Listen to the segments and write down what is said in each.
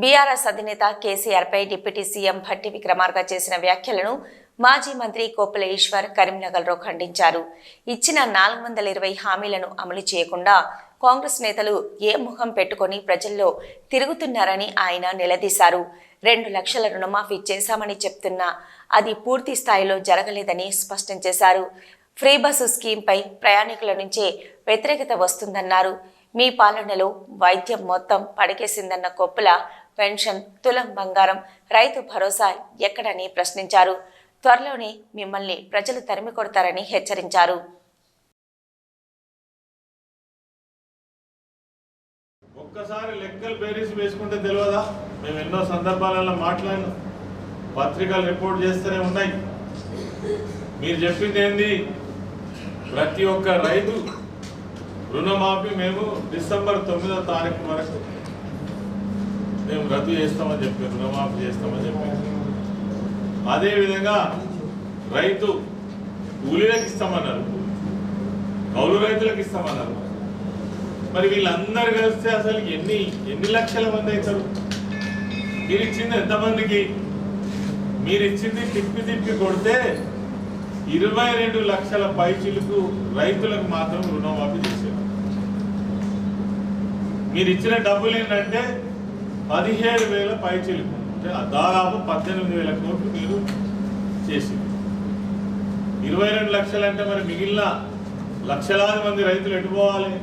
BRS అధినేత కేసీఆర్పై deputy CM Bhatti Vikramarka చేసిన వ్యాఖ్యలను మాజీ మంత్రి కోపుల ఈశ్వర్ కరీంనగర్లో ఖండించారు. ఇచ్చిన నాలుగు వందల ఇరవై హామీలను అమలు చేయకుండా కాంగ్రెస్ నేతలు ఏ ముఖం పెట్టుకొని ప్రజల్లో తిరుగుతున్నారని ఆయన నిలదీశారు. రెండు లక్షల రుణమాఫీ చేశామని చెప్తున్నా అది పూర్తి స్థాయిలో జరగలేదని స్పష్టం చేశారు. ఫ్రీ బస్సు స్కీమ్పై ప్రయాణికుల నుంచే వ్యతిరేకత వస్తుందన్నారు. మీ పాలనలో వైద్యం మొత్తం పడకేసిందన్న కొప్పుల పెన్షన్ తులం బంగారం రైతు భరోసా ఎక్కడని ప్రశ్నించారు. త్వరలోనే మిమ్మల్ని ప్రజలు తరిమి కొడతారని హెచ్చరించారు. ఒక్కసారి లెక్కలు బేరీస్ వేసుకుంటే తెలియదా? మేము ఎన్నో సందర్భాలలో మాట్లాడినాం. పత్రికలు రిపోర్ట్ చేస్తూనే ఉన్నాయి. మీరు చెప్పింది ఏంది? ప్రతి ఒక్క రైతు రుణమాఫీ మేము డిసెంబర్ తొమ్మిదో తారీఖు వరకు మేము రద్దు చేస్తామని చెప్పారు రుణమాఫీ చేస్తామని చెప్పారు. అదేవిధంగా రైతు కూలీలకు ఇస్తామన్నారు కౌలు రైతులకు ఇస్తామన్నారు. మరి వీళ్ళందరూ కలిస్తే అసలు ఎన్ని ఎన్ని లక్షల మంది అవుతారు? మీరు ఇచ్చింది ఎంతమందికి? మీరు ఇచ్చింది తిప్పి తిప్పి కొడితే ఇరవై రెండు లక్షల పైచిలకు రైతులకు మాత్రం రుణమాఫీ చేశారు. మీరు ఇచ్చిన డబ్బులు ఏంటంటే పదిహేడు వేల పైచిలకు అంటే దాదాపు పద్దెనిమిది వేల కోట్లు మీరు చేసింది. ఇరవై రెండు లక్షలు అంటే మరి మిగిలిన లక్షలాది మంది రైతులు ఎటుపోవాలి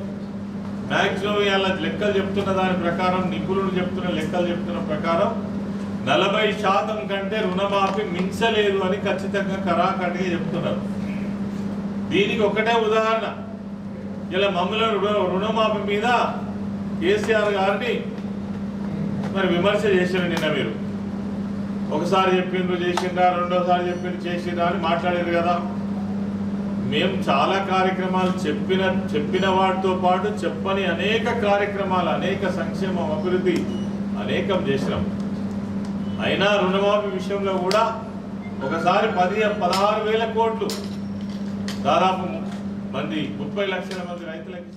మ్యాక్సిమం ఇవాళ లెక్కలు చెప్తున్న దాని ప్రకారం నిపుణులు చెప్తున్న లెక్కలు చెప్తున్న ప్రకారం నలభై శాతం కంటే రుణమాఫీ మించలేదు అని ఖచ్చితంగా కరాఖండిగా చెప్తున్నారు. దీనికి ఒకటే ఉదాహరణ. ఇలా మమ్మల్ని రుణ- రుణమాఫీ మీద కేసీఆర్ గారిని మరి విమర్శ చేసిన నిన్న మీరు? ఒకసారి చెప్పిండ్రు చేసిండ్రా రెండోసారి చెప్పిండ్రు చేసిండ్రా అని మాట్లాడారు కదా. మేము చాలా కార్యక్రమాలు చెప్పిన చెప్పిన వాటితో పాటు చెప్పని అనేక కార్యక్రమాలు అనేక సంక్షేమం అభివృద్ధి అనేకం చేసినాం. అయినా రుణమాఫీ విషయంలో కూడా ఒకసారి పది పదహారు వేల కోట్లు దాదాపు మంది ముప్పై లక్షల మంది రైతులకు